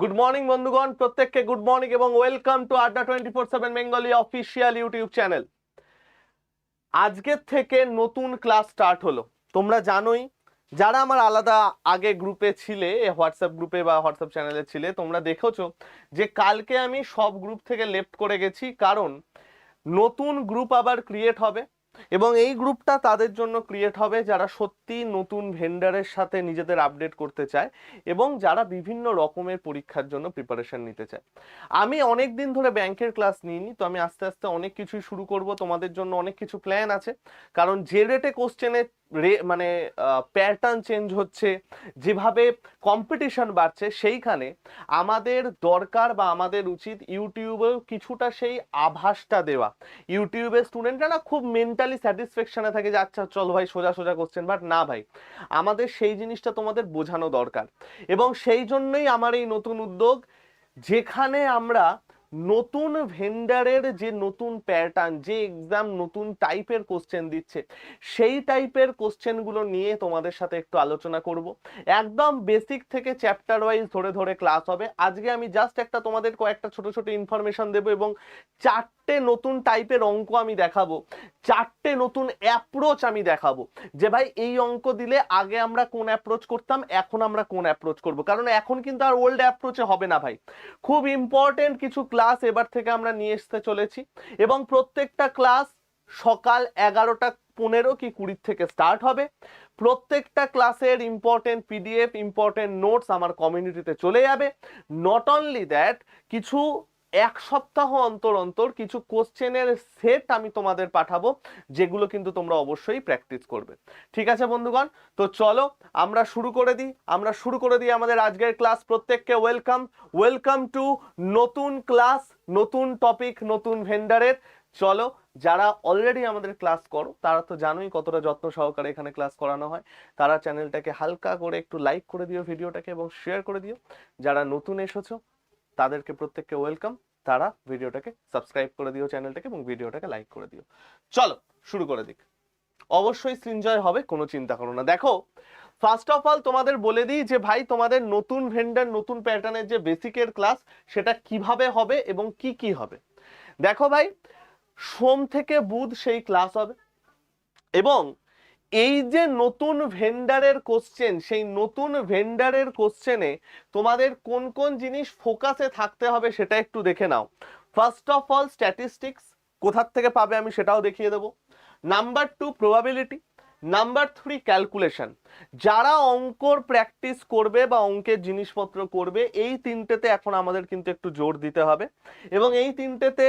Good morning বন্ধুগণ। প্রত্যেককে good morning এবং welcome to Adda twenty four seven Bengali official YouTube channel আজকের থেকে নতুন ক্লাস স্টার্ট হলো। তোমরা জানোই, যারা আমার আলাদা আগে গ্রুপে ছিলে হোয়াটসঅ্যাপ গ্রুপে বা হোয়াটসঅ্যাপ চ্যানেলে ছিলে, তোমরা দেখেছ যে কালকে আমি সব গ্রুপ থেকে লেফট করে গেছি। কারণ নতুন গ্রুপ আবার ক্রিয়েট হবে। এবং এই গ্রুপটা তাদের জন্য ক্রিয়েট হবে যারা সত্যি নতুন ভেন্ডারের সাথে নিজেদের আপডেট করতে চায় এবং যারা বিভিন্ন রকমের পরীক্ষার জন্য প্রিপারেশন নিতে চায়। আমি অনেক দিন ধরে ব্যাংকের ক্লাস নিইনি, তো আমি আস্তে আস্তে অনেক কিছুই শুরু করব। তোমাদের জন্য অনেক কিছু প্ল্যান আছে। কারণ যে রেটে কোশ্চেনে রে মানে প্যাটার্ন চেঞ্জ হচ্ছে, যেভাবে কম্পিটিশন বাড়ছে, সেইখানে আমাদের দরকার বা আমাদের উচিত ইউটিউবেও কিছুটা সেই আভাসটা দেওয়া। ইউটিউবের স্টুডেন্টরা না খুব মেন্টালি স্যাটিসফ্যাকশনে থাকে যে আচ্ছা চল ভাই, সোজা সোজা করছেন বাট না ভাই, আমাদের সেই জিনিসটা তোমাদের বোঝানো দরকার। এবং সেই জন্যই আমার এই নতুন উদ্যোগ, যেখানে আমরা নতুন ভেন্ডারের যে নতুন প্যাটার্ন যে এক্সাম নতুন টাইপের কোশ্চেন দিচ্ছে, সেই টাইপের কোশ্চেনগুলো নিয়ে তোমাদের সাথে একটু আলোচনা করব। একদম বেসিক থেকে চ্যাপ্টার ওয়াইজ ধরে ধরে ক্লাস হবে। আজকে আমি জাস্ট একটা তোমাদের কয়েকটা ছোট ছোট ইনফরমেশন দেবো এবং চারটে নতুন টাইপের অঙ্ক আমি দেখাবো। চারটে নতুন অ্যাপ্রোচ আমি দেখাবো। যে ভাই, এই অঙ্ক দিলে আগে আমরা কোন অ্যাপ্রোচ করতাম, এখন আমরা কোন অ্যাপ্রোচ করব? কারণ এখন কিন্তু আর ওল্ড অ্যাপ্রোচে হবে না ভাই। খুব ইম্পর্টেন্ট কিছু ক্লাস এবার থেকে আমরা নিয়ে আসতে চলেছি এবং প্রত্যেকটা ক্লাস সকাল এগারোটা পনেরো কি কুড়ির থেকে স্টার্ট হবে। প্রত্যেকটা ক্লাসের ইম্পর্টেন্ট পিডিএফ ইম্পর্টেন্ট নোটস আমার কমিউনিটিতে চলে যাবে। নট অনলি দ্যাট কিছু এক সপ্তাহ অন্তর অন্তর কিছু কোশ্চেনের সেট আমি তোমাদের পাঠাবো, যেগুলো কিন্তু তোমরা অবশ্যই প্র্যাকটিস করবে। ঠিক আছে বন্ধুগণ? তো চলো, আমরা শুরু করে দিই। আমরা শুরু করে দিই আমাদের আজকের ক্লাস। প্রত্যেককে ওয়েলকাম। ওয়েলকাম টু নতুন ক্লাস, নতুন টপিক, নতুন ভেন্ডারের। চলো, যারা অলরেডি আমাদের ক্লাস করো, তারা তো জানোই কতটা যত্ন সহকারে এখানে ক্লাস করানো হয়। তারা চ্যানেলটাকে হালকা করে একটু লাইক করে দিও ভিডিওটাকে এবং শেয়ার করে দিও। যারা নতুন এসেছ তাদেরকে প্রত্যেককে ওয়েলকাম তারা ভিডিওটাকে সাবস্ক্রাইব করে দিও চ্যানেলটাকে এবং ভিডিওটাকে লাইক করে দিও। চলো, শুরু করে দিক। অবশ্যই সৃঞ্জয় হবে, কোনো চিন্তা করো না। দেখো ফার্স্ট অফ অল তোমাদের বলে দিই যে ভাই, তোমাদের নতুন ভেন্ডার নতুন প্যাটার্নের যে বেসিকের ক্লাস সেটা কীভাবে হবে এবং কি কি হবে? দেখো ভাই, সোম থেকে বুধ সেই ক্লাস হবে। এবং এই যে নতুন ভেন্ডারের কোশ্চেন সেই নতুন ভেন্ডারের কোশ্চেনে তোমাদের কোন কোন জিনিস ফোকাসে থাকতে হবে সেটা একটু দেখে নাও। ফার্স্ট অফ অল স্ট্যাটিস্টিক্স কোথার থেকে পাবে আমি সেটাও দেখিয়ে দেবো। Number two probability number three calculation যারা অঙ্কর প্র্যাকটিস করবে বা অঙ্কের জিনিসপত্র করবে, এই তিনটেতে এখন আমাদের কিন্তু একটু জোর দিতে হবে। এবং এই তিনটেতে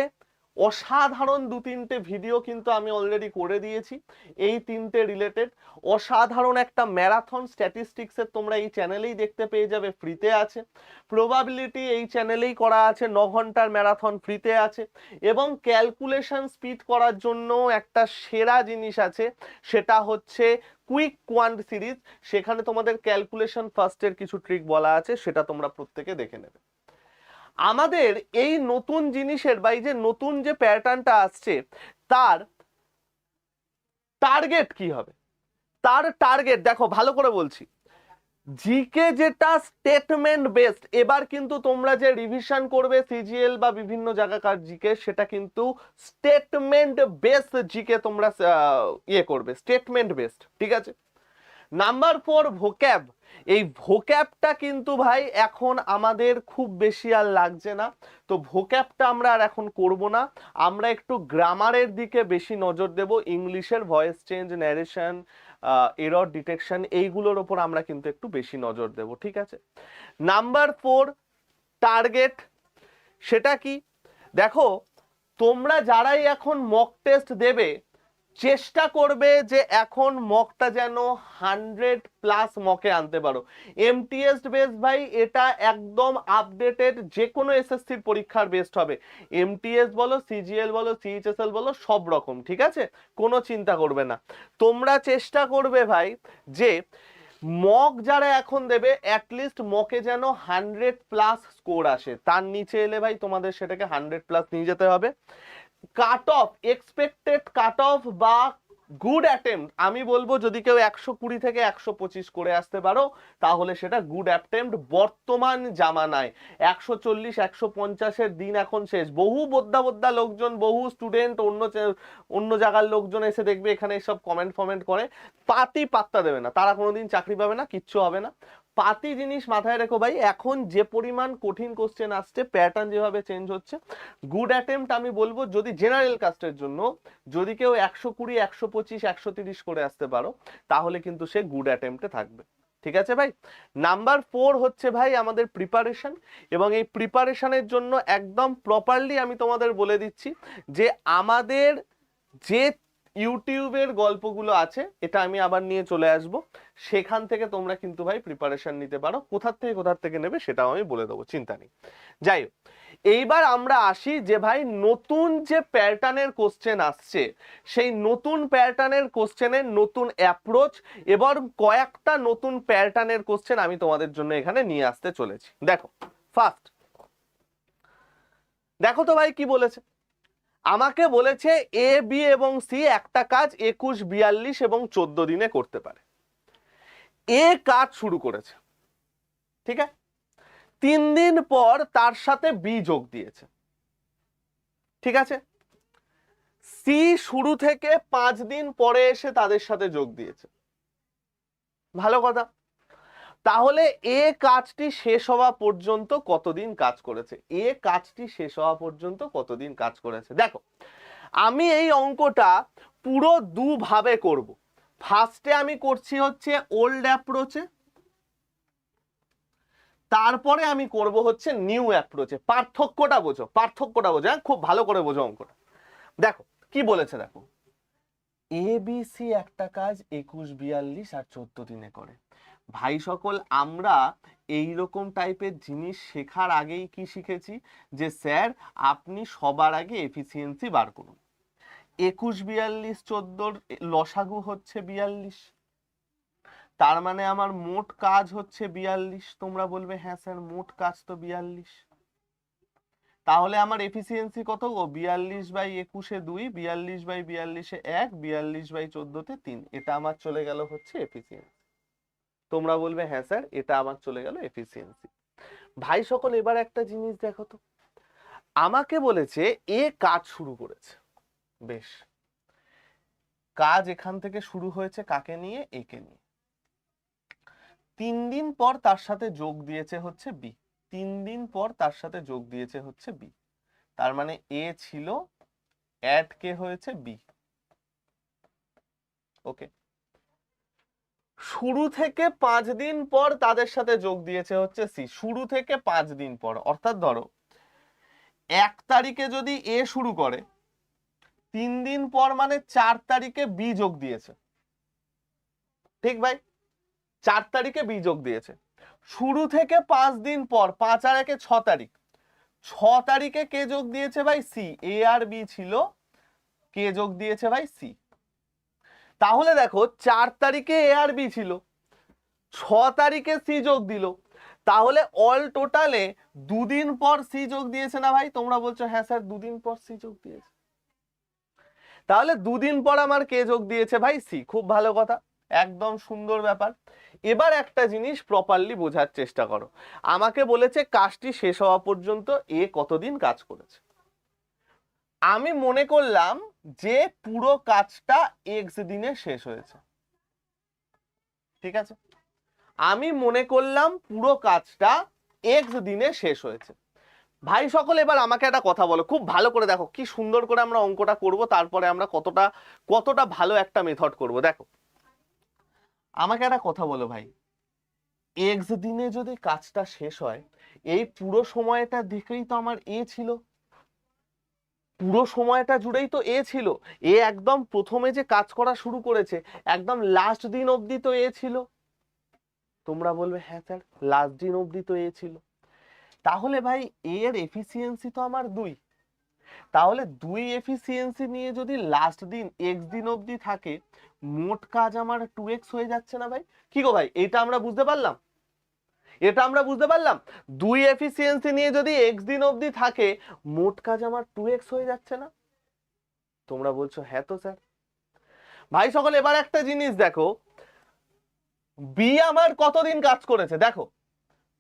অসাধারণ দু তিনটে ভিডিও কিন্তু আমি অলরেডি করে দিয়েছি। এই তিনটে রিলেটেড অসাধারণ একটা ম্যারাথন স্ট্যাটিস্টিক্সের তোমরা এই চ্যানেলেই দেখতে পেয়ে যাবে ফ্রিতে আছে। প্রবাবিলিটি এই চ্যানেলেই করা আছে, ন ঘণ্টার ম্যারাথন ফ্রিতে আছে। এবং ক্যালকুলেশন স্পিড করার জন্য একটা সেরা জিনিস আছে, সেটা হচ্ছে কুইক কোয়ান্ট সিরিজ সেখানে তোমাদের ক্যালকুলেশন ফার্স্টের কিছু ট্রিক বলা আছে, সেটা তোমরা প্রত্যেকে দেখে নেবে। আমাদের এই নতুন জিনিসের বা এই যে নতুন যে প্যাটার্নটা আসছে, তার টার্গেট কি হবে? তার টার্গেট দেখো, ভালো করে বলছি। জিকে যেটা স্টেটমেন্ট বেসড এবার কিন্তু তোমরা যে রিভিশন করবে সিজিএল বা বিভিন্ন জায়গাকার জিকে সেটা কিন্তু স্টেটমেন্ট বেসড জিকে তোমরা ইয়ে করবে স্টেটমেন্ট বেসড ঠিক আছে? নাম্বার ফোর ভোক্যাব এই ভোক্যাবটা কিন্তু ভাই এখন আমাদের খুব বেশি আর লাগছে না। তো ভোক্যাপটা আমরা আর এখন করব না। আমরা একটু গ্রামারের দিকে বেশি নজর দেব। ইংলিশের voice change narration error detection এইগুলোর ওপর আমরা কিন্তু একটু বেশি নজর দেব, ঠিক আছে? নাম্বার ফোর টার্গেট সেটা কি? দেখো, তোমরা যারাই এখন মক টেস্ট দেবে চেষ্টা করবে যে এখন মকটা যেন হান্ড্রেড প্লাস মকে আনতে পারো। এমটিএস বেস ভাই, এটা একদম আপডেটেড যে কোনো এসএসসির পরীক্ষার বেস্ট হবে। এমটিএস বলো সিজিএল বলো সিএইচএসএল বলো, সব রকম, ঠিক আছে? কোনো চিন্তা করবে না। তোমরা চেষ্টা করবে ভাই যে মক যারা এখন দেবে অ্যাটলিস্ট মকে যেন হান্ড্রেড প্লাস স্কোর আসে। তার নিচে এলে ভাই তোমাদের সেটাকে হান্ড্রেড প্লাস নিয়ে যেতে হবে। Cut off expected cut off বা গুড অ্যাটেম্প আমি বলব যদি কেউ একশো কুড়ি থেকে একশো পঁচিশ করে আসতে পারো, তাহলে সেটা গুড অ্যাটেম্প বর্তমান জামানায়। একশো চল্লিশ, একশো পঞ্চাশের দিন এখন শেষ। বহু বোদ্দা বোদ্ধা লোকজন, বহু স্টুডেন্ট অন্য অন্য জায়গার লোকজন এসে দেখবে এখানে সব কমেন্ট ফমেন্ট করে। পাতি পাত্তা দেবে না। তারা কোনোদিন চাকরি পাবে না, কিচ্ছু হবে না। পাতি জিনিস মাথায় রেখো ভাই, এখন যে পরিমাণ কঠিন কোশ্চেন আসছে প্যাটার্ন যেভাবে চেঞ্জ হচ্ছে গুড অ্যাটেম্পট আমি বলব যদি জেনারেল কাস্টের জন্য, যদি কেউ একশো কুড়ি, একশো পঁচিশ, একশো তিরিশ করে আসতে পারো, তাহলে কিন্তু সে গুড অ্যাটেম্পটে থাকবে। ঠিক আছে ভাই? নাম্বার ফোর হচ্ছে ভাই আমাদের প্রিপারেশন এবং এই প্রিপারেশনের জন্য একদম প্রপারলি আমি তোমাদের বলে দিচ্ছি যে আমাদের যে ইউটিউবের গল্পগুলো আছে, এটা আমি আবার নিয়ে চলে আসব। সেখান থেকে তোমরা কিন্তু ভাই প্রিপারেশন নিতে পারো। কোথার থেকে কোথার থেকে নেবে সেটাও আমি বলে দেবো, চিন্তা নেই। যাই হোক, এইবার আমরা আসি যে ভাই নতুন যে প্যাটার্নের কোশ্চেন আসছে, সেই নতুন প্যাটার্নের কোশ্চেনের নতুন অ্যাপ্রোচ এবার কয়েকটা নতুন প্যাটার্নের কোশ্চেন আমি তোমাদের জন্য এখানে নিয়ে আসতে চলেছি। দেখো ফার্স্ট দেখো তো ভাই কি বলেছে। আমাকে বলেছে এ বি এবং সি একটা কাজ একুশ, বিয়াল্লিশ এবং চোদ্দ দিনে করতে পারে। এ কাজ শুরু করেছে। ঠিক আছে? তিন দিন পর তার সাথে বি যোগ দিয়েছে। ঠিক আছে? সি শুরু থেকে পাঁচ দিন পরে এসে তাদের সাথে যোগ দিয়েছে। ভালো কথা। তাহলে এ কাজটি শেষ হওয়া পর্যন্ত কতদিন কাজ করেছে? এ কাজটি শেষ হওয়া পর্যন্ত কতদিন কাজ করেছে? দেখো, আমি এই অঙ্কটা পুরো দুভাবে করব। ফার্স্টে আমি করছি হচ্ছে ওল্ড অ্যাপ্রোচে তারপরে আমি করব হচ্ছে নিউ অ্যাপ্রোচে পার্থক্যটা বোঝো পার্থক্যটা বোঝো হ্যাঁ খুব ভালো করে বোঝো অঙ্কটা। দেখো, কি বলেছে দেখো? এ বি সি একটা কাজ একুশ, বিয়াল্লিশ আর চোদ্দ দিনে করে। ভাই সকল, আমরা এই রকম টাইপের জিনিস শেখার আগেই কি শিখেছি? যে স্যার, আপনি সবার আগে এফিসিয়েন্সি বার করুন। একুশ বিয়াল্লিশ চোদ্দোর লসাগু হচ্ছে বিয়াল্লিশ। তার মানে আমার মোট কাজ হচ্ছে বিয়াল্লিশ। তোমরা বলবে হ্যাঁ স্যার, মোট কাজ তো বিয়াল্লিশ। তাহলে আমার এফিসিয়েন্সি কত? গো বিয়াল্লিশ বাই একুশে দুই, বিয়াল্লিশ বাই বিয়াল্লিশে এক, বিয়াল্লিশ বাই চোদ্দোতে তিন। এটা আমার চলে গেল হচ্ছে এফিসিয়েন্সি তোমরা বলবে হ্যাঁ স্যার, এটা আমার চলে গেল এফিসিয়েন্সি ভাই সকল, এবার একটা জিনিস দেখো তো। আমাকে বলেছে, এ কাজ শুরু করেছে। বেশ। কাজ এখান থেকে শুরু হয়েছে কাকে নিয়ে? একে নিয়ে। তিন দিন পর তার সাথে যোগ দিয়েছে হচ্ছে বি তিন দিন পর তার সাথে যোগ দিয়েছে হচ্ছে বি তার মানে এ ছিল অ্যাড কে হয়েছে বি ওকে শুরু থেকে পাঁচ দিন পর তাদের সাথে যোগ দিয়েছে হচ্ছে সি। শুরু থেকে পাঁচ দিন পর, অর্থাৎ ধরো, এক তারিখে যদি এ শুরু করে, তিন দিন পর মানে চার তারিখে বি যোগ দিয়েছে। ঠিক ভাই? চার তারিখে বি যোগ দিয়েছে। শুরু থেকে পাঁচ দিন পর, পাঁচ আর একে ছ তারিখ, ছ তারিখে কে যোগ দিয়েছে ভাই? সি। এ আর বি ছিল, কে যোগ দিয়েছে ভাই? সি। তাহলে দেখো চার তারিখে এ আর বি ছিল, ছ তারিখে সি যোগ দিল। তাহলে অল টোটালে দুদিন পর সি যোগ দিয়েছে না ভাই? তোমরা বলছো হ্যাঁ স্যার, দুদিন পর সি যোগ দিয়েছে। তাহলে দুদিন পর আমার কে যোগ দিয়েছে ভাই? সি খুব ভালো কথা, একদম সুন্দর ব্যাপার। এবার একটা জিনিস প্রপারলি বোঝার চেষ্টা করো। আমাকে বলেছে কাজটি শেষ হওয়া পর্যন্ত এ কতদিন কাজ করেছে। আমি মনে করলাম যে পুরো কাজটা এক্স দিনে শেষ হয়েছে। ঠিক আছে? আমি মনে করলাম পুরো কাজটা এক্স দিনে শেষ হয়েছে। ভাই সকল, এবার আমাকে একটা কথা বলো। খুব ভালো করে দেখো, কি সুন্দর করে আমরা অঙ্কটা করব, তারপরে আমরা কতটা কতটা ভালো একটা মেথড করব। দেখো। আমাকে একটা কথা বলো ভাই। এক্স দিনে যদি কাজটা শেষ হয়, এই পুরো সময়টা দেখেই তো আমার এ ছিল। পুরো সময়টা জুড়েই তো এ ছিল। এ একদম প্রথমে যে কাজ করা শুরু করেছে, একদম লাস্ট দিন অবধি তো এ ছিল। তোমরা বলবে হ্যাঁ স্যার লাস্ট দিন অবধি তো এ ছিল। তাহলে ভাই এর এফিসিয়েন্সি তো আমার দুই। তাহলে দুই এফিসিয়েন্সি নিয়ে যদি লাস্ট দিন এক্স দিন অবধি থাকে, মোট কাজ আমার টু এক্স হয়ে যাচ্ছে না ভাই? কি গো ভাই, এটা আমরা বুঝতে পারলাম? এটা আমরা বুঝতে পারলাম। দুই এফিসিয়েন্সি নিয়ে যদি এক্স দিন অবধি থাকে, মোট কাজ আমার টু এক্স হয়ে যাচ্ছে না। তোমরা বলছো হ্যাঁ তো স্যার। ভাই সকল, এবার একটা জিনিস দেখো। বি আমার কতদিন কাজ করেছে? দেখো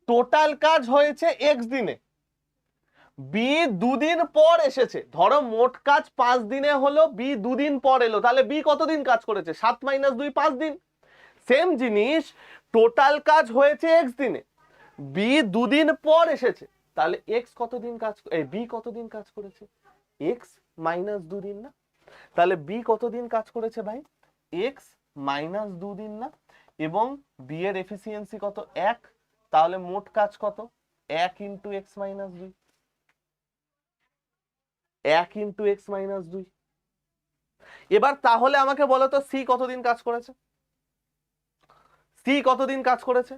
টোটাল কাজ হয়েছে এক্স দিনে। বি দুদিন পর এসেছে। ধরো, মোট কাজ পাঁচ দিনে হলো বি দুদিন পর এলো। তাহলে বি কতদিন কাজ করেছে? সাত মাইনাস দুই, পাঁচ দিন। সেম জিনিস টোটাল কাজ হয়েছে এক্স দিনে। বি দুদিন পর এসেছে। তাহলে এক্স কতদিন কাজ বি কতদিন কাজ করেছে? এক্স মাইনাস দুদিন না? তাহলে বি কতদিন কাজ করেছে ভাই? এক্স মাইনাস দুদিন না? এবং বি এর এফিসিয়েন্সি কত? এক। তাহলে মোট কাজ কত? এক ইন্টু এক্স মাইনাস দুই। এক ইন্টু এক্স মাইনাস দুই। এবার তাহলে আমাকে বলো তো সি কতদিন কাজ করেছে? সি কতদিন কাজ করেছে?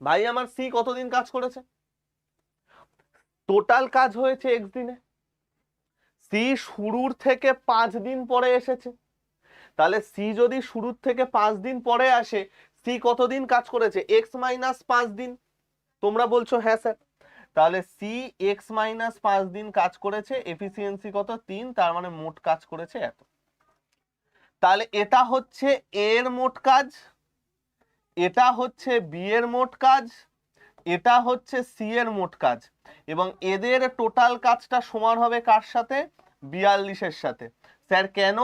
ভাই, আমার সি কতদিন কাজ করেছে? টোটাল কাজ হয়েছে এক্স দিনে। সি শুরুর থেকে পাঁচ দিন পরে এসেছে। তাহলে সি যদি শুরুর থেকে পাঁচ দিন পরে আসে সি কতদিন কাজ করেছে? এক্স মাইনাস পাঁচ দিন। তোমরা বলছো হ্যাঁ স্যার। তাহলে সি এক্স মাইনাস পাঁচ দিন কাজ করেছে এফিসিয়েন্সি কত? তিন, তার মানে মোট কাজ করেছে এত। তাহলে এটা হচ্ছে এর মোট কাজ। এটা হচ্ছে বি এর মোট কাজ, এটা হচ্ছে সি এর মোট কাজ। এবং এদের টোটাল কাজটা সমান হবে কার সাথে? বিয়াল্লিশের সাথে। স্যার, কেন?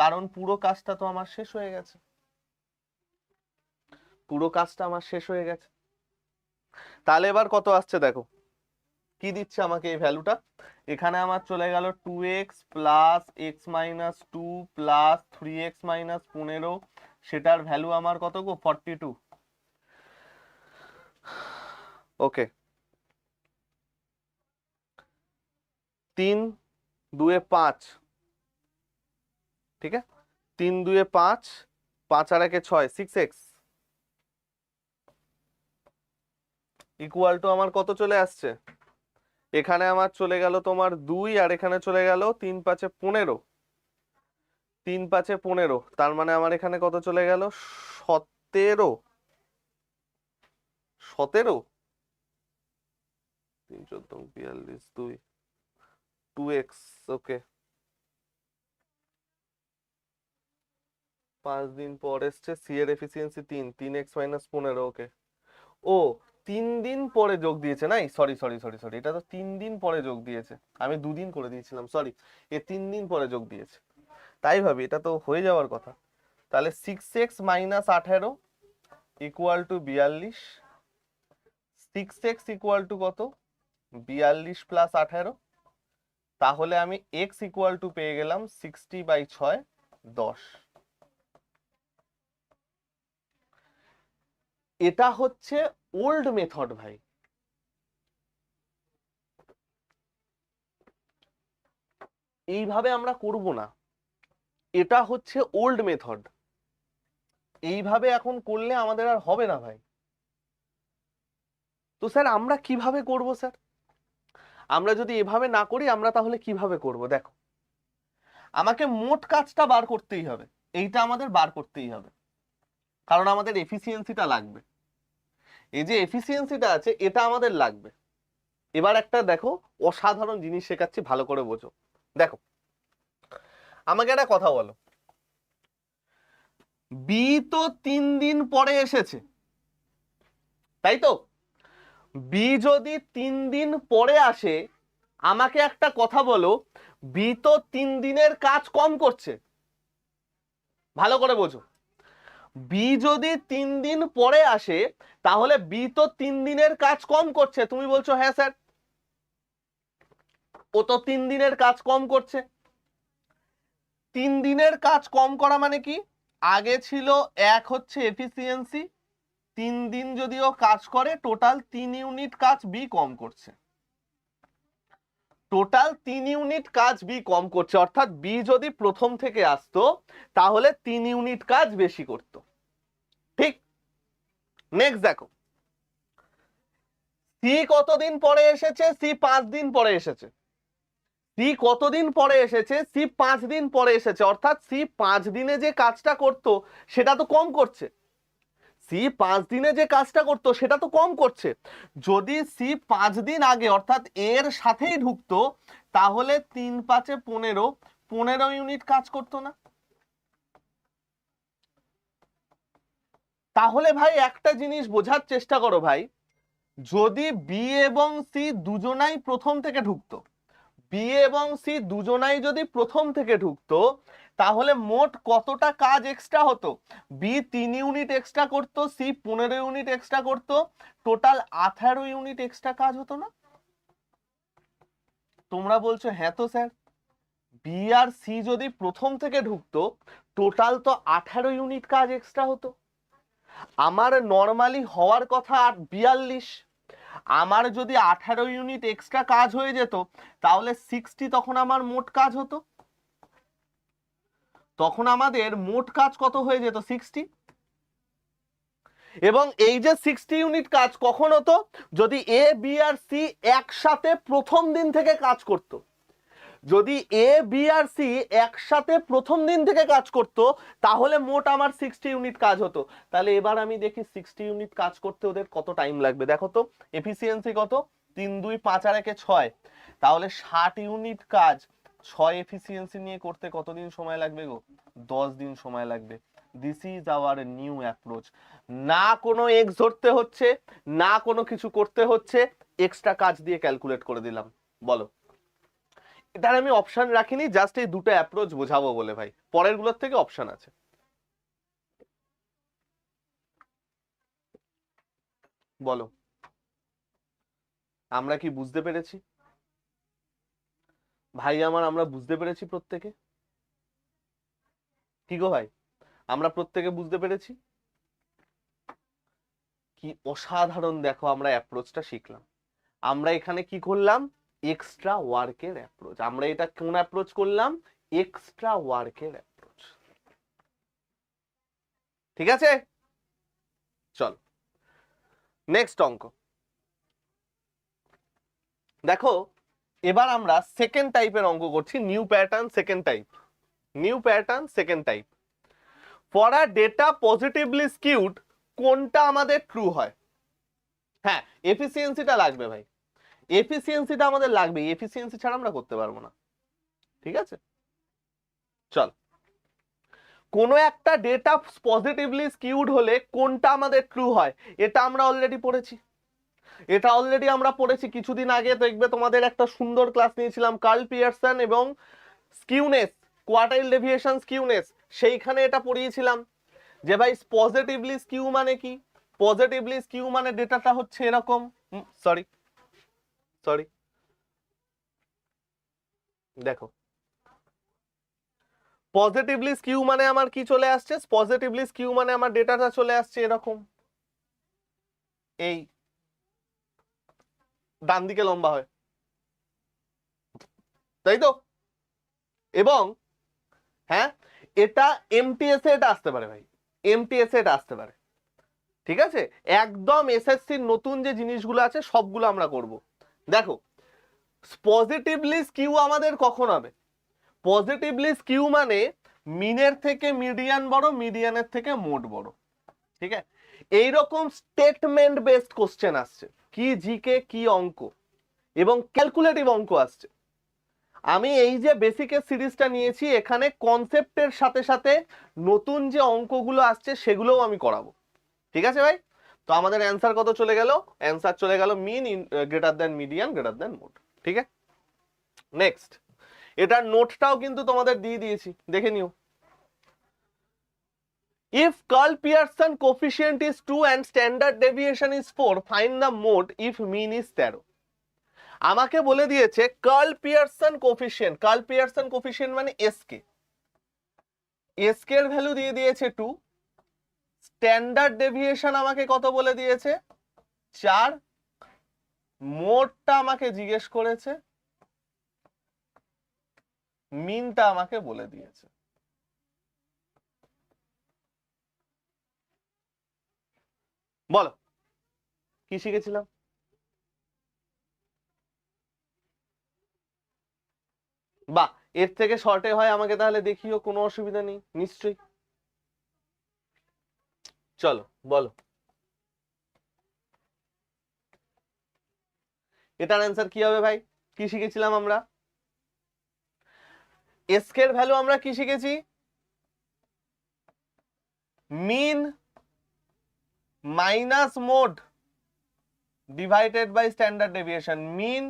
কারণ পুরো কাজটা তো আমার শেষ হয়ে গেছে। পুরো কাজটা আমার শেষ হয়ে গেছে। তাহলে এবার কত আসছে দেখো। কি দিচ্ছে আমাকে এই ভ্যালুটা? এখানে আমার চলে গেল two x plus x minus two plus three x minus পনেরো সেটার ভ্যালু আমার কত গো? ফর্টি টু ওকে তিন দুয়ে পাঁচ। ঠিক আছে? তিন দুয়ে পাঁচ পাঁচ আর একে ছয় সিক্স এক্স ইকুয়াল টু আমার কত চলে আসছে? এখানে আমার চলে গেল তোমার দুই আর এখানে চলে গেল তিন পাঁচে পনেরো। তিন পাঁচে পনেরো। তার মানে আমার এখানে কত চলে গেল? সতেরো। সতেরো? তিন, চোদ্দ, বিয়াল্লিশ, দুই। Two x, okay. পাঁচ দিন পর এসছে, সি এর এফিসিয়েন্সি তিন তিন এক্স মাইনাস পনেরো, ওকে। ও, তিন দিন পরে যোগ দিয়েছে, নাই? সরি সরি সরি সরি, এটা তো তিন দিন পরে যোগ দিয়েছে। আমি দুদিন করে দিয়েছিলাম, সরি। এ তিন দিন পরে যোগ দিয়েছে। তাই ভাবি, এটা তো হয়ে যাওয়ার কথা। তাহলে সিক্স এক্স মাইনাস আঠেরো ইকুয়াল টু বিয়াল্লিশ সিক্স এক্স ইকুয়াল টু কত? বিয়াল্লিশ প্লাস আঠেরো। তাহলে আমি এক্স ইকুয়াল টু পেয়ে গেলাম সিক্সটি বাই ছয়, দশ। এটা হচ্ছে ওল্ড মেথড ভাই। এইভাবে আমরা করব না। এটা হচ্ছে ওল্ড মেথড এইভাবে এখন করলে আমাদের আর হবে না ভাই। তো স্যার, আমরা কীভাবে করব স্যার? আমরা যদি এভাবে না করি, আমরা তাহলে কীভাবে করব? দেখো, আমাকে মোট কাজটা বার করতেই হবে। এইটা আমাদের বার করতেই হবে। কারণ আমাদের এফিসিয়েন্সিটা লাগবে। এই যে এফিসিয়েন্সিটা আছে, এটা আমাদের লাগবে। এবার একটা দেখো, অসাধারণ জিনিস শেখাচ্ছি, ভালো করে বোঝো। দেখো আমাকে একটা কথা বলো। বি তো তিন দিন পরে এসেছে। তাই তো? বি যদি তিন দিন পরে আসে, আমাকে একটা কথা বলো বি তো তিন দিনের কাজ কম করছে। ভালো করে বোঝো। বি যদি তিন দিন পরে আসে, তাহলে বি তো তিন দিনের কাজ কম করছে। তুমি বলছো হ্যাঁ স্যার। ও তো তিন দিনের কাজ কম করছে। তিন দিনের কাজ কম করা মানে কি? আগে ছিল এক হচ্ছে এফিসিয়েন্সি তিন দিন যদিও কাজ করে টোটাল তিন ইউনিট কাজ বি কম করছে। টোটাল তিন ইউনিট কাজ বি কম করছে, অর্থাৎ বি যদি প্রথম থেকে আসতো, তাহলে তিন ইউনিট কাজ বেশি করত। ঠিক? নেক্সট দেখো। সি কতদিন পরে এসেছে? সি পাঁচ দিন পরে এসেছে। সি কতদিন পরে এসেছে? সি পাঁচ দিন পরে এসেছে। অর্থাৎ সি পাঁচ দিনে যে কাজটা করত, সেটা তো কম করছে। সি পাঁচ দিনে যে কাজটা করতো, সেটা তো কম করছে। যদি সি পাঁচ দিন আগে অর্থাৎ এর সাথেই ঢুকতো, তাহলে তিন পাঁচে পনেরো পনেরো ইউনিট কাজ করতো না। তাহলে ভাই একটা জিনিস বোঝার চেষ্টা করো ভাই। যদি বি এবং সি দুজনাই প্রথম থেকে ঢুকতো বি এবং সি দুজনাই যদি প্রথম থেকে ঢুকতো, তাহলে মোট কতটা কাজ এক্সট্রা হতো? বি তিন ইউনিট এক্সট্রা করতো সি পনেরো ইউনিট এক্সট্রা করতো টোটাল আঠারো ইউনিট এক্সট্রা কাজ হতো না? তোমরা বলছো হ্যাঁ তো স্যার। বি আর সি যদি প্রথম থেকে ঢুকতো টোটাল তো আঠারো ইউনিট কাজ এক্সট্রা হতো। আমার নর্মালি হওয়ার কথা আর বিয়াল্লিশ। আমার যদি আঠারো ইউনিট এক্সট্রা কাজ হয়ে যেত, তাহলে সিক্সটি তখন আমার মোট কাজ হতো? তখন আমাদের মোট কাজ কত হয়ে যেত? সিক্সটি এবং এই যে সিক্সটি ইউনিট কাজ কখন হতো? যদি এ বি আর সি একসাথে প্রথম দিন থেকে কাজ করতো। যদি এ বি আর সি একসাথে প্রথম দিন থেকে কাজ করত, তাহলে মোট আমার সিক্সটি ইউনিট কাজ হতো। তাহলে এবার আমি দেখি সিক্সটি ইউনিট কাজ করতে ওদের কত টাইম লাগবে? দেখো তো এফিসিয়েন্সি কত? তিন, দুই, পাঁচ আর একে ছয়। তাহলে ষাট ইউনিট কাজ, ছয় এফিসিয়েন্সি নিয়ে করতে কতদিন সময় লাগবে গো? দশ দিন সময় লাগবে। This is our new approach না কোনো এক্স ধরতে হচ্ছে, না কোনো কিছু করতে হচ্ছে এক্সট্রা কাজ দিয়ে ক্যালকুলেট করে দিলাম। বলো। এটার আমি অপশন রাখিনি জাস্ট এই দুটো অ্যাপ্রোচ বোঝাবো বলে ভাই। পরেরগুলোর থেকে অপশন আছে। বলো। আমরা কি বুঝতে পেরেছি? ভাই আমার, আমরা বুঝতে পেরেছি প্রত্যেকে? কি গো ভাই? আমরা প্রত্যেকে বুঝতে পেরেছি? কি অসাধারণ দেখো, আমরা অ্যাপ্রোচটা শিখলাম। আমরা এখানে কি করলাম? এক্সট্রা ওয়ার্কের অ্যাপ্রোচ আমরা এটা কোন অ্যাপ্রোচ করলাম? এক্সট্রা ওয়ার্কের অ্যাপ্রোচ ঠিক আছে? চল। নেক্সট অঙ্ক। দেখো, এবার আমরা সেকেন্ড টাইপের অঙ্ক করছি। New pattern second type new pattern second type for data positively skewed কোনটা আমাদের ট্রু হয়? হ্যাঁ এফিসিয়েন্সিটা লাগবে ভাই। এফিসিয়েন্সিটা আমাদের লাগবে এফিসিয়েন্সি ছাড়া আমরা করতে পারব না। ঠিক আছে? চল। কোনো একটা ডেটা পজিটিভলি স্কিউড হলে কোনটা আমাদের ট্রু হয়? এটা আমরা অলরেডি পড়েছি। এটা অলরেডি আমরা পড়েছি। কিছুদিন আগে দেখবে তোমাদের একটা সুন্দর ক্লাস নিয়েছিলাম কার্ল পিয়ারসন এবং স্কিউনেস কোয়ার্টাইল ডেভিয়েশন স্কিউনেস সেইখানে এটা পড়িয়েছিলাম যে ভাই পজিটিভলি স্কিউ মানে কি? পজিটিভলি স্কিউ মানে ডেটাটা হচ্ছে এরকম। সরি সরি দেখো। পজিটিভলি স্কিউ মানে আমার কি চলে আসছে? পজিটিভলি স্কিউ মানে আমার ডেটাটা চলে আসছে এরকম। এই। ডান দিকে লম্বা হয়। তাই তো? এবং হ্যাঁ এটা এমটিএস এ এটা আসতে পারে ভাই। এমটিএস এ এটা আসতে পারে। ঠিক আছে? একদম এসএসসির নতুন যে জিনিসগুলো আছে, সবগুলো আমরা করব। দেখো পজিটিভলি স্কিউ আমাদের কখন হবে? পজিটিভলি স্কিউ মানে মিনের থেকে মিডিয়ান বড় মিডিয়ানের থেকে মোট বড়। ঠিক আছে? এইরকম স্টেটমেন্ট বেসড কোশ্চেন আসছে। কি জিকে কি অঙ্ক? এবং ক্যালকুলেটিভ অঙ্ক আসছে। আমি এই যে বেসিকের সিরিজটা নিয়েছি, এখানে কনসেপ্টের সাথে সাথে নতুন যে অঙ্কগুলো আসছে, সেগুলোও আমি করাবো। ঠিক আছে ভাই? তো আমাদের অ্যান্সার কত চলে গেল? অ্যান্সার চলে গেল mean greater than median greater than mode ঠিক আছে? নেক্সট এটার নোটটাও কিন্তু তোমাদের দিয়ে দিয়েছি দেখে নিও। If Carl Pearson coefficient is 2 and standard deviation is 4, find the mode if mean is 13. আমাকে বলে দিয়েছে Karl Pearson coefficient Karl Pearson coefficient মানে এসকে এসকে এর ভ্যালু দিয়ে দিয়েছে 2 স্ট্যান্ডার্ড ডেভিয়েশন আমাকে কত বলে দিয়েছে? চার। মোডটা আমাকে জিজ্ঞেস করেছে। মিনটা আমাকে বলে দিয়েছে। বলো, কি শিখেছিলাম? বাহ, এর থেকে শর্টে হয়, আমাকে তাহলে দেখিও, কোনো অসুবিধা নেই, নিশ্চয়ই। চলো, বলো। এটার অ্যান্সার কি হবে ভাই? কি শিখেছিলাম আমরা? এসকের ভ্যালু আমরা কি শিখেছি? Mean minus mode divided by standard deviation mean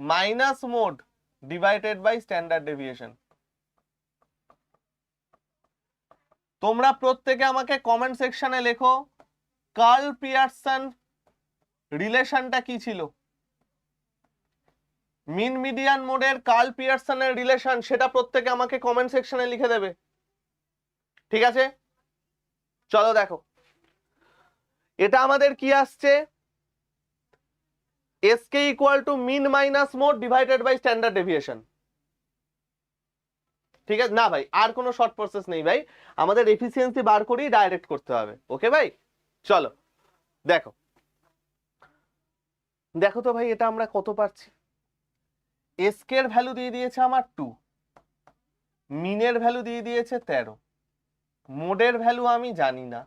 minus mode divided by standard deviation তোমরা প্রত্যেকে আমাকে কমেন্ট সেকশনে লেখো কার্ল পিয়ারসন রিলেশনটা কি ছিল? মিন মিডিয়ান মোডের কার্ল পিয়ারসনের রিলেশন সেটা প্রত্যেকে আমাকে কমেন্ট সেকশনে লিখে দেবে। ঠিক আছে? চলো দেখো। এটা আমাদের কি আসছে? SK equal to mean minus mode divided by standard deviation ঠিক আছে? না ভাই, আর কোনো শর্ট প্রসেস নেই ভাই। আমাদের এফিসিয়েন্সি বার করেই ডাইরেক্ট করতে হবে। ওকে ভাই? চলো, দেখো। দেখো তো ভাই, এটা আমরা কত পাচ্ছি এসকে এর ভ্যালু দিয়ে দিয়েছে আমার টু মিনের ভ্যালু দিয়ে দিয়েছে তেরো। মোডের ভ্যালু আমি জানি না।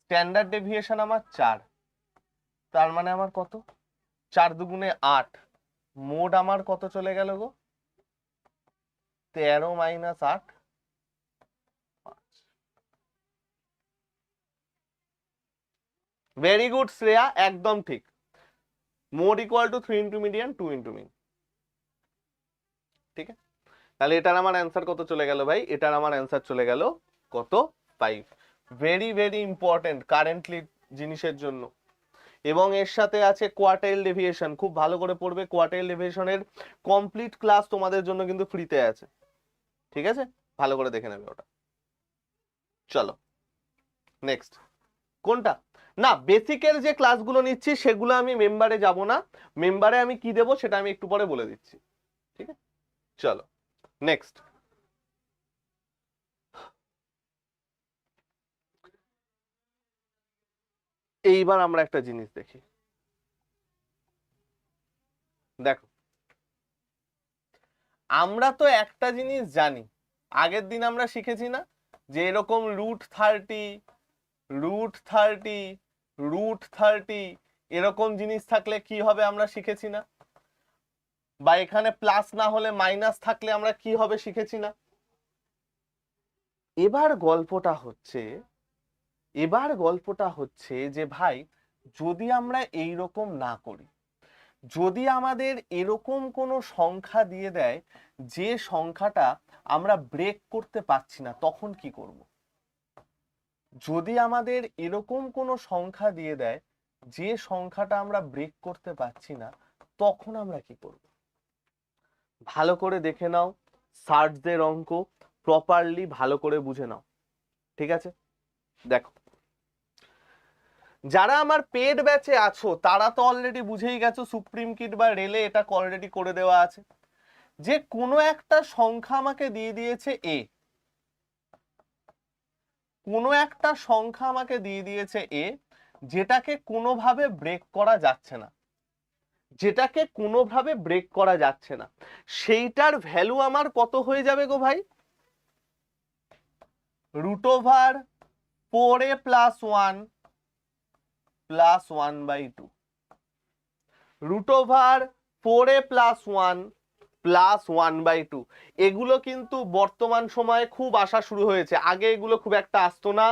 স্ট্যান্ডার্ড ডেভিয়েশন আমার চার। তার মানে আমার কত? চার দুগুণে আট। মোড আমার কত চলে গেল গো? তেরো মাইনাস আট ভেরি গুড শ্রেয়া, একদম ঠিক। Mode equal to three into median two into mean ঠিক আছে? তাহলে এটার আমার অ্যান্সার কত চলে গেল ভাই? এটার আমার অ্যান্সার চলে গেল কত? Five very very important currently জিনিসের জন্য। এবং এর সাথে আছে কোয়ার্টাইল ডেভিয়েশন খুব ভালো করে পড়বে। কোয়ার্টাইল ডেভিয়েশনের কমপ্লিট ক্লাস তোমাদের জন্য কিন্তু ফ্রিতে আছে। ঠিক আছে? ভালো করে দেখে নেবে ওটা। চলো নেক্সট কোনটা? না বেসিকের যে ক্লাসগুলো নিচ্ছি, সেগুলো আমি মেম্বারে যাব না। মেম্বারে আমি কি দেবো সেটা আমি একটু পরে বলে দিচ্ছি। ঠিক আছে? চলো নেক্সট এইবার আমরা একটা জিনিস দেখি। দেখো আমরা তো একটা জিনিস জানি, আগের দিন আমরা শিখেছি না, যে এরকম root thirty root thirty root thirty এরকম জিনিস থাকলে কি হবে আমরা শিখেছি না? বা এখানে প্লাস না হলে মাইনাস থাকলে আমরা কি হবে শিখেছি না? এবার গল্পটা হচ্ছে, এবার গল্পটা হচ্ছে যে ভাই, যদি আমরা এই রকম না করি যদি আমাদের এরকম কোনো সংখ্যা দিয়ে দেয়, যে সংখ্যাটা আমরা ব্রেক করতে পারছি না, তখন কি করব? যদি আমাদের এরকম কোনো সংখ্যা দিয়ে দেয়, যে সংখ্যাটা আমরা ব্রেক করতে পারছি না, তখন আমরা কি করব? ভালো করে দেখে নাও সার্টদের অঙ্ক প্রপারলি ভালো করে বুঝে নাও, ঠিক আছে? দেখো যারা আমার পেড ব্যাচে আছো, তারা তো অলরেডি বুঝেই গেছো সুপ্রিম কিট বা রেলে এটা অলরেডি করে দেওয়া আছে। যে কোনো একটা সংখ্যা আমাকে দিয়ে দিয়েছে এ কোনো একটা সংখ্যা আমাকে দিয়ে দিয়েছে এ যেটাকে কোনোভাবে ব্রেক করা যাচ্ছে না। যেটাকে কোনোভাবে ব্রেক করা যাচ্ছে না। সেইটার ভ্যালু আমার কত হয়ে যাবে গো ভাই? Root over a plus one plus one by two root over four a plus one plus one by two এগুলো কিন্তু বর্তমান সময়ে খুব আসা শুরু হয়েছে। আগে এগুলো খুব একটা আসতো না।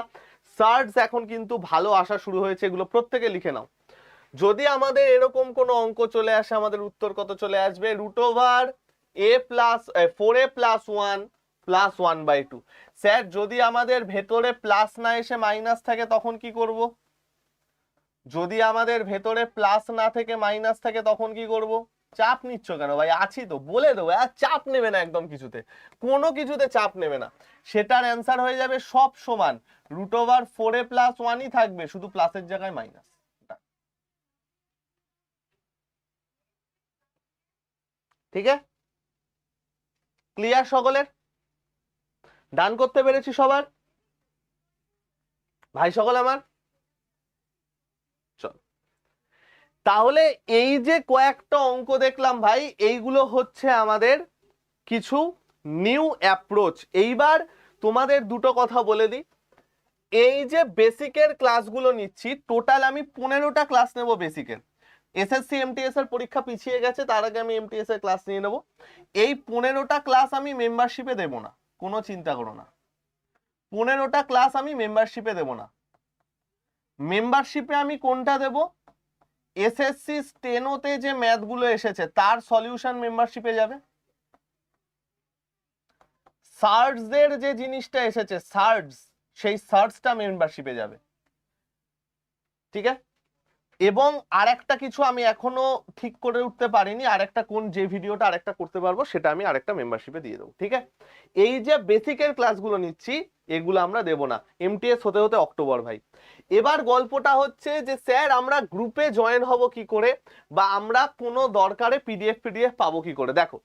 সার্চ এখন কিন্তু ভালো আসা শুরু হয়েছে, এগুলো প্রত্যেকে লিখে নাও। যদি আমাদের এরকম কোনো অঙ্ক চলে আসে, আমাদের উত্তর কত চলে আসবে? Root over a plus four a plus one plus one by two sir যদি আমাদের ভেতরে প্লাস না এসে মাইনাস থাকে, তখন কি করব? যদি আমাদের ভেতরে প্লাস না থেকে মাইনাস থাকে, তখন কি করব? চাপ নিচ্ছ কেন ভাই? আছি তো, বলে দেবো আর চাপ নেবে না একদম কিছুতে। কোনো কিছুতে চাপ নেবে না। সেটার অ্যান্সার হয়ে যাবে সব সমান। রুট ওভার ফোর প্লাস ওয়ানই থাকবে, শুধু প্লাসের জায়গায় মাইনাস ঠিক আছে? ক্লিয়ার সকলের? ডান করতে পেরেছি সবার? ভাই সকল আমার চল তাহলে এই যে কয়েকটা অঙ্ক দেখলাম ভাই, এইগুলো হচ্ছে আমাদের কিছু নিউ অ্যাপ্রোচ এইবার তোমাদের দুটো কথা বলে দিই। এই যে বেসিকের ক্লাসগুলো নিচ্ছি টোটাল আমি পনেরোটা ক্লাস নেব বেসিকের এসএসসি এমটিএস এর পরীক্ষা পিছিয়ে গেছে, তার আগে আমি এমটিএস এর ক্লাস নিয়ে নেব। এই পনেরোটা ক্লাস আমি মেম্বারশিপে দেব না, কোনো চিন্তা করো না। পনেরোটা ক্লাস আমি মেম্বারশিপে দেব না। মেম্বারশিপে আমি কোনটা দেব? এসএসসি স্টেনোতে যে ম্যাথগুলো এসেছে, তার সলিউশন মেম্বারশিপে যাবে? সার্টসদের যে জিনিসটা এসেছে সার্ডস সেই সার্ডসটা মেম্বারশিপে যাবে। ঠিক আছে? এবং আরেকটা কিছু আমি এখনও ঠিক করে উঠতে পারিনি, আরেকটা কোন যে ভিডিওটা আরেকটা করতে পারব সেটা আমি আরেকটা মেম্বারশিপে দিয়ে দেবো, ঠিক আছে? এই যে বেসিকের ক্লাসগুলো নিচ্ছি, এগুলো আমরা দেব না এমটিএস হতে হতে অক্টোবর ভাই। এবার গল্পটা হচ্ছে যে স্যার আমরা গ্রুপে জয়েন হব কি করে, বা আমরা কোনো দরকারে পিডিএফ পিডিএফ পাবো কি করে? দেখো,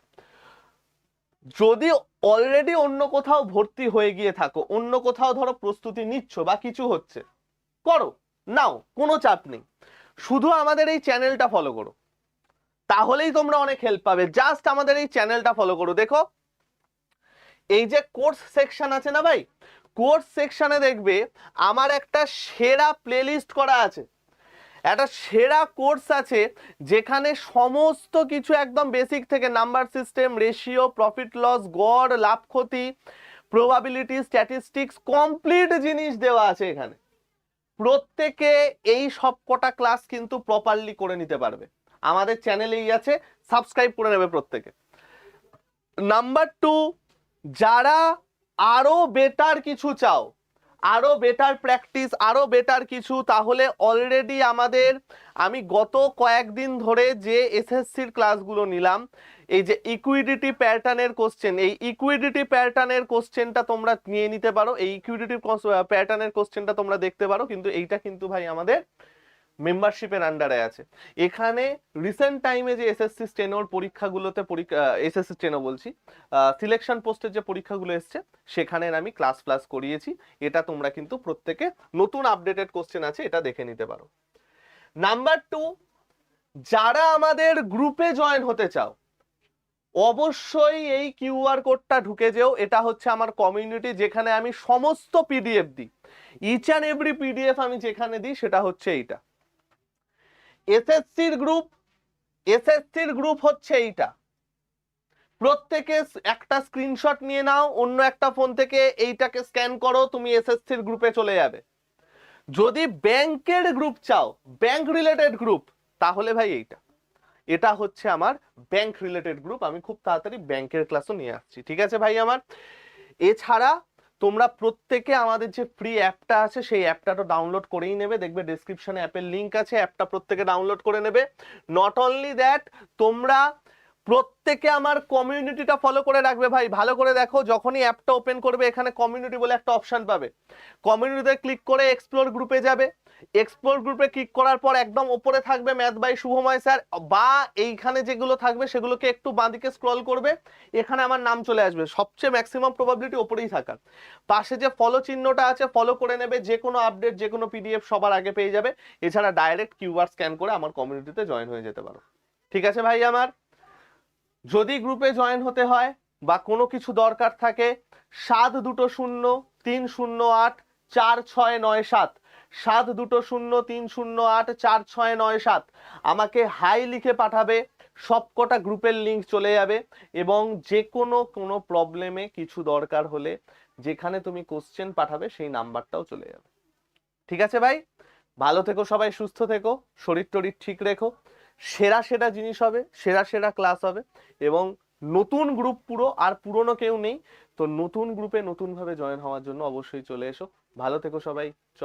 যদি অলরেডি অন্য কোথাও ভর্তি হয়ে গিয়ে থাকো, অন্য কোথাও ধরো প্রস্তুতি নিচ্ছ বা কিছু হচ্ছে, করো, নাও, কোনো চাপ নেই। শুধু আমাদের এই চ্যানেলটা ফলো করো। তাহলেই তোমরা অনেক হেল্প পাবে। জাস্ট আমাদের এই চ্যানেলটা ফলো করো। দেখো, এই যে কোর্স সেকশন আছে না ভাই? কোর্স সেকশনে দেখবে, আমার একটা সেরা প্লেলিস্ট করা আছে। একটা সেরা কোর্স আছে, যেখানে সমস্ত কিছু একদম বেসিক থেকে number system ratio profit loss গড়, লাভ ক্ষতি প্রবাবিলিটি স্ট্যাটিস্টিক্স কমপ্লিট জিনিস দেওয়া আছে এখানে। প্রত্যেকে এই সব কটা ক্লাস কিন্তু প্রপারলি করে নিতে পারবে। আমাদের চ্যানেলেই আছে সাবস্ক্রাইব করে নেবে প্রত্যেকে। নাম্বার টু যারা আরও বেটার কিছু চাও আরও বেটার প্র্যাকটিস আরও বেটার কিছু। তাহলে অলরেডি আমাদের, আমি গত কয়েকদিন ধরে যে এসএসসির ক্লাসগুলো নিলাম, এই যে ইকুইডিটি প্যাটার্নের কোশ্চেন এই ইকুইডিটি প্যাটার্নের কোশ্চেনটা তোমরা নিয়ে নিতে পারো। এই ইকুইডিটি প্যাটার্নের কোশ্চেনটা তোমরা দেখতে পারো। কিন্তু এইটা কিন্তু ভাই আমাদের মেম্বারশিপের আন্ডারে আছে। এখানে রিসেন্ট টাইমে যে এসএসসি স্টেনোর পরীক্ষাগুলোতে পরীক্ষা এসএসসি স্টেনো বলছি সিলেকশন পোস্টের যে পরীক্ষাগুলো এসছে সেখানে আমি ক্লাস ক্লাস করিয়েছি। এটা তোমরা কিন্তু প্রত্যেকে নতুন আপডেটেড কোশ্চেন আছে, এটা দেখে নিতে পারো। নাম্বার টু যারা আমাদের গ্রুপে জয়েন হতে চাও, অবশ্যই এই কিউআর কোডটা ঢুকে যেও। এটা হচ্ছে আমার কমিউনিটি যেখানে আমি সমস্ত পিডিএফ দিই। ইচ অ্যান্ড এভরি পিডিএফ আমি যেখানে দিই, সেটা হচ্ছে এইটা। এসএসসির গ্রুপ এসএসসির গ্রুপ হচ্ছে এইটা। প্রত্যেকে একটা স্ক্রিনশট নিয়ে নাও, অন্য একটা ফোন থেকে এইটাকে স্ক্যান করো, তুমি এসএসসির গ্রুপে চলে যাবে। যদি ব্যাংকের গ্রুপ চাও ব্যাংক রিলেটেড গ্রুপ তাহলে ভাই এইটা। এটা হচ্ছে আমার ব্যাংক রিলেটেড গ্রুপ আমি খুব তাড়াতাড়ি ব্যাংকের ক্লাসও নিয়ে আসছি, ঠিক আছে ভাই আমার? এছাড়া তোমরা প্রত্যেকে আমাদের যে ফ্রি অ্যাপটা আছে, সেই অ্যাপটা তো ডাউনলোড করেই নেবে। দেখবে ডেসক্রিপশনে অ্যাপের লিঙ্ক আছে অ্যাপটা প্রত্যেকে ডাউনলোড করে নেবে। নট অনলি দ্যাট তোমরা প্রত্যেকে আমার কমিউনিটিটা ফলো করে রাখবে ভাই। ভালো করে দেখো, যখনই অ্যাপটা ওপেন করবে, এখানে কমিউনিটি বলে একটা অপশন পাবে। কমিউনিটিতে ক্লিক করে এক্সপ্লোর গ্রুপে যাবে। এক্সপ্লোর গ্রুপে ক্লিক করার পর একদম ওপরে থাকবে ম্যাথ বাই শুভময় স্যার বা এইখানে যেগুলো থাকবে, সেগুলোকে একটু বাঁদিকে স্ক্রল করবে। এখানে আমার নাম চলে আসবে। সবচেয়ে ম্যাক্সিমাম প্রবাবিলিটি ওপরেই থাকার পাশে যে ফলো চিহ্নটা আছে ফলো করে নেবে। যে কোনো আপডেট যে কোনো পিডিএফ সবার আগে পেয়ে যাবে। এছাড়া ডাইরেক্ট কিউআর স্ক্যান করে আমার কমিউনিটিতে জয়েন হয়ে যেতে পারো। ঠিক আছে ভাই আমার? যদি গ্রুপে জয়েন হতে হয় বা কোনো কিছু দরকার থাকে, সাত দুটো শূন্য তিন শূন্য আট চার ছয় নয় সাত সাত দুটো শূন্য তিন শূন্য আট চার ছয় নয় সাত, আমাকে হাই লিখে পাঠাবে, সবকটা গ্রুপের লিঙ্ক চলে যাবে এবং যে কোনো কোনো প্রবলেমে কিছু দরকার হলে যেখানে তুমি কোশ্চেন পাঠাবে সেই নাম্বারটাও চলে যাবে। ঠিক আছে ভাই? ভালো থেকো সবাই, সুস্থ থেকো শরীর টরীর ঠিক রেখো। সেরা সেরা জিনিস হবে, সেরা সেরা ক্লাস হবে এবং নতুন গ্রুপ পুরো আর পুরনো কেউ নেই। তো নতুন গ্রুপে নতুনভাবে জয়েন হওয়ার জন্য অবশ্যই চলে এসো। ভালো থেকো সবাই। চলো।